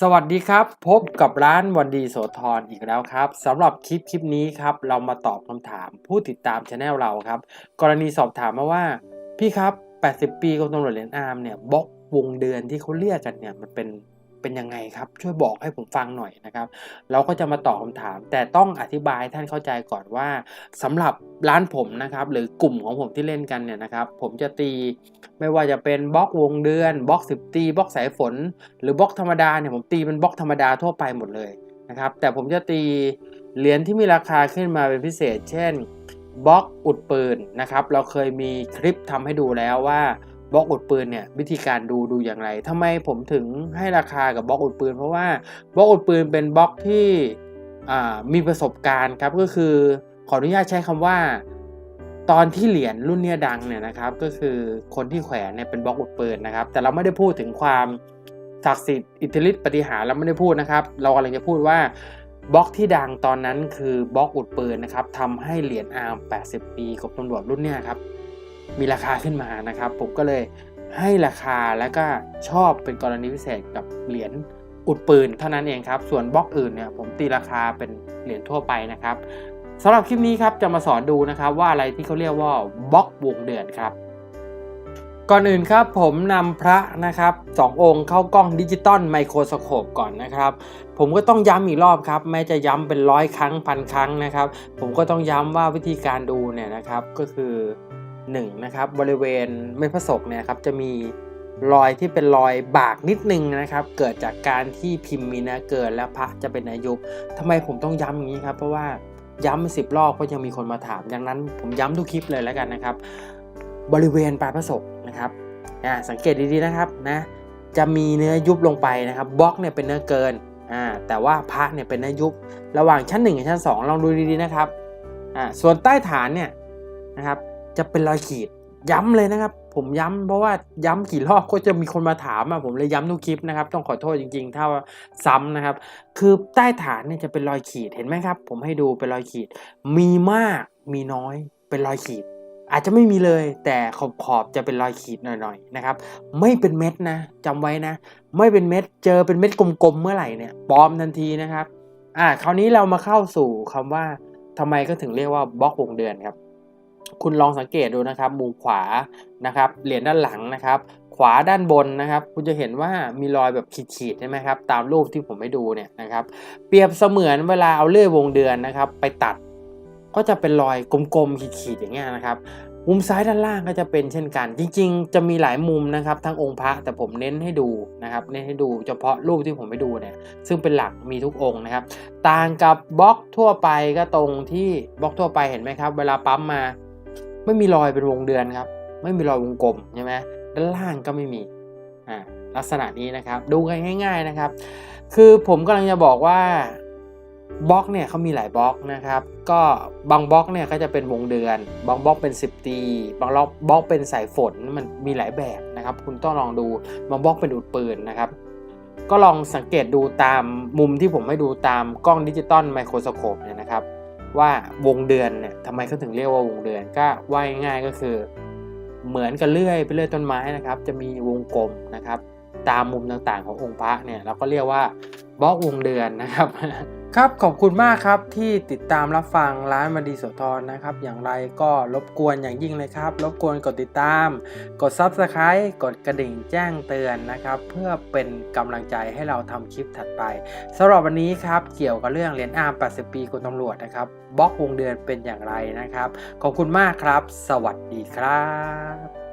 สวัสดีครับ พบกับร้านวันดีโสธรอีกแล้วครับสำหรับคลิปคลิปนี้ครับ เรามาตอบคำถามผู้ติดตามช anel เราครับ กรณีสอบถามมาว่า พี่ครับ 80 ปีกรมตำรวจเหรียญอาร์มเนี่ยบล็อกวงเดือนที่เขาเรียกกันเนี่ยมันเป็น เป็นยังไงครับ ช่วยบอกให้ผมฟังหน่อยนะครับ เราก็จะมาตอบคำถาม แต่ต้องอธิบายท่านเข้าใจก่อนว่าสำหรับร้านผมนะครับ หรือกลุ่มของผมที่เล่นกันเนี่ยนะครับ ผมจะตีไม่ว่าจะเป็นบล็อกวงเดือนบล็อก10ตีบล็อกสายฝน หรือบล็อกธรรมดาเนี่ยผมตีเป็นบล็อกธรรมดาทั่วไปหมดเลยนะครับ แต่ผมจะตีเหรียญที่มีราคาขึ้นมาเป็นพิเศษ เช่นบล็อกอุดปืนนะครับ เราเคยมีคลิปทำให้ดูแล้วว่า บล็อกอุดปืนเนี่ยวิธีการดูดูอย่างไรทำไมผมถึงให้ราคากับบล็อกอุดปืน เพราะว่าบล็อกอุดปืนเป็นบล็อกที่มีประสบการณ์ครับก็คือขออนุญาตใช้คำว่า ตอนที่เหรียญรุ่นเนี้ยดังเนี่ยนะครับ ก็คือคนที่แขวนเนี่ยเป็นบล็อกอุดปืนนะครับ แต่เราไม่ได้พูดถึงความศักดิ์สิทธิ์อิทธิฤทธิ์ปฏิหารเราไม่ได้พูดนะครับ เรากำลังจะพูดว่าบล็อกที่ดังตอนนั้นคือบล็อกอุดปืนนะครับทำให้เหรียญอาร์ม 80 ปีกับตำรวจรุ่นเนี้ยครับ มีราคาขึ้นมานะครับ ผมก็เลยให้ราคาแล้วก็ชอบเป็นกรณีพิเศษกับเหรียญอุดปืนเท่านั้นเองครับ ส่วนบล็อกอื่นเนี่ยผมตีราคาเป็นเหรียญทั่วไปนะครับสำหรับคลิปนี้ครับจะมาสอนดูนะครับว่าอะไรที่เขาเรียกว่าบล็อกวงเดือนครับ ก่อนอื่นครับผมนำพระนะครับสององค์เข้ากล้องดิจิตอลไมโครสโคปก่อนนะครับ ผมก็ต้องย้ำอีกรอบครับ แม้จะย้ำเป็นร้อยครั้งพันครั้งนะครับ ผมก็ต้องย้ำว่าวิธีการดูเนี่ยนะครับก็คือ 1นะครับบริเวณเม็ดพระศกเนี่ยครับจะมีรอยที่เป็นรอยบากนิดนึงนะครับ เกิดจากการที่พิมพ์มีเนื้อเกินและพระจะเป็นอายุทำไมผมต้องย้ำอย่างนี้ครับ เพราะว่าย้ำสิบรอบก็ยังมีคนมาถาม ดังนั้นผมย้ำทุกคลิปเลยแล้วกันนะครับ บริเวณปลายพระศกนะครับอ่าสังเกตดีๆนะครับนะจะมีเนื้อยุบลงไปนะครับบล็อกเนี่ยเป็นเนื้อเกินอ่าแต่ว่าพระเนี่ยเป็นเนื้อยุบระหว่างชั้น1กับชั้น 2 ลองดูดีๆนะครับอ่าส่วนใต้ฐานเนี่ยนะครับ จะเป็นรอยขีดย้ำเลยนะครับ ผมย้ำเพราะว่าย้ำกี่รอบก็จะมีคนมาถามอะผมเลยย้ำทุกคลิปนะครับ ต้องขอโทษจริงๆ ถ้าซ้ำนะครับ คือใต้ฐานเนี่ยจะเป็นรอยขีดเห็นไหมครับ ผมให้ดูเป็นรอยขีด มีมากมีน้อยเป็นรอยขีด อาจจะไม่มีเลย แต่ขอบขอบๆจะเป็นรอยขีดหน่อยๆนะครับ ไม่เป็นเม็ดนะจำไว้นะ ไม่เป็นเม็ดเจอเป็นเม็ดกลมๆเมื่อไหร่เนี่ยปลอมทันทีนะครับ อ่าคราวนี้เรามาเข้าสู่คำว่าทำไมก็ถึงเรียกว่าบล็อกวงเดือนครับ คุณลองสังเกตดูนะครับ มุมขวานะครับ เหรียญด้านหลังนะครับ ขวาด้านบนนะครับ คุณจะเห็นว่ามีรอยแบบขีดๆใช่ไหมครับ ตามรูปที่ผมให้ดูเนี่ยนะครับ เปรียบเสมือนเวลาเอาเลื่อยวงเดือนนะครับ ไปตัด ก็จะเป็นรอยกลมๆขีดๆอย่างเงี้ยนะครับมุมซ้ายด้านล่างก็จะเป็นเช่นกัน จริง ๆ จะมีหลายมุมนะครับทั้งองค์พระแต่ผมเน้นให้ดูนะครับ เน้นให้ดูเฉพาะรูปที่ผมไปดูเนี่ย ซึ่งเป็นหลักมีทุกองค์นะครับ ต่างกับบล็อกทั่วไปก็ตรงที่บล็อกทั่วไปเห็นไหมครับ เวลาปั๊มมา ไม่มีรอยเป็นวงเดือนครับ ไม่มีรอยวงกลมใช่ไหมด้านล่างก็ไม่มีอ่าลักษณะนี้นะครับ ดูกันง่าย ๆนะครับ คือผมกำลังจะบอกว่าบล็อกเนี่ยเขามีหลายบล็อกนะครับ ก็บางบล็อกเนี่ยก็จะเป็นวงเดือน บางบล็อกเป็น 10 ตี บางล็อกบล็อกเป็นสายฝนมันมีหลายแบบนะครับ คุณต้องลองดูบางบล็อกเป็นอุดปืนนะครับ ก็ลองสังเกตดูตามมุมที่ผมให้ดูตามกล้องดิจิตอลไมโครสโคปเนี่ยนะครับ ว่าวงเดือนเนี่ยทำไมเขาถึงเรียกว่าวงเดือนก็ว่ายง่ายก็คือ เหมือนกับเลื่อยไปเลื่อยต้นไม้นะครับ จะมีวงกลมนะครับ ตามมุมต่างๆขององค์พระเนี่ยเราก็เรียกว่าบล็อกวงเดือนนะครับ ครับขอบคุณมากครับที่ติดตามรับฟังร้านมาดีโสธรนะครับ อย่างไรก็รบกวนอย่างยิ่งเลยครับ รบกวนกดติดตาม กด Subscribe กดกระดิ่งแจ้งเตือนนะครับ เพื่อเป็นกำลังใจให้เราทำคลิปถัดไปสำหรับวันนี้ครับ เกี่ยวกับเรื่องเหรียญอาร์ม80 ปีคุณตำรวจนะครับบล็อกวงเดือนเป็นอย่างไรนะครับ ขอบคุณมากครับ สวัสดีครับ